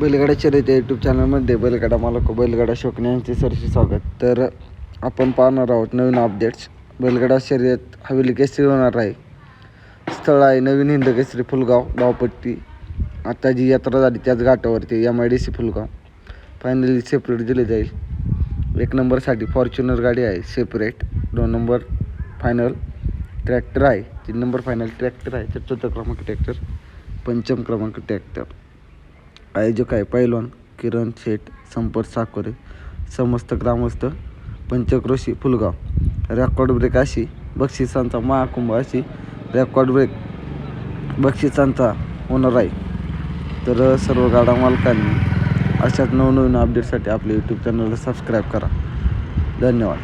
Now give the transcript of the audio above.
बैलगाडा शर्यत या यूट्यूब चॅनलमध्ये बैलगाडा मालक बैलगाडा शोकणे यांचे सरसे स्वागत. तर आपण पाहणार आहोत नवीन अपडेट्स बैलगाडा शर्यत हवेली केसरी होणार आहे. स्थळ आहे नवीन हिंद केसरी फुलगाव गावपट्टी आता जी यात्रा झाली त्याच घाटावरती M I D C Phulgaon. Finally separate दिले जाईल. एक नंबरसाठी फॉर्च्युनर गाडी आहे सेपरेट दोन नंबर फायनल ट्रॅक्टर आहे. तीन नंबर फायनल ट्रॅक्टर आहे. चतुर्थ क्रमांक ट्रॅक्टर पंचम क्रमांक ट्रॅक्टर आयोजक आहे पैलवान किरण शेठ संपर्क साकोरे समस्त ग्रामस्थ पंचक्रोशी फुलगाव. रेकॉर्ड ब्रेक अशी बक्षिसांचा महाकुंभ अशी रेकॉर्ड ब्रेक बक्षिसांचा होणार आहे. तर सर्व गाडा मालकांनी अशाच नवनवीन अपडेटसाठी आपल्या यूट्यूब चॅनलला सबस्क्राईब करा. धन्यवाद.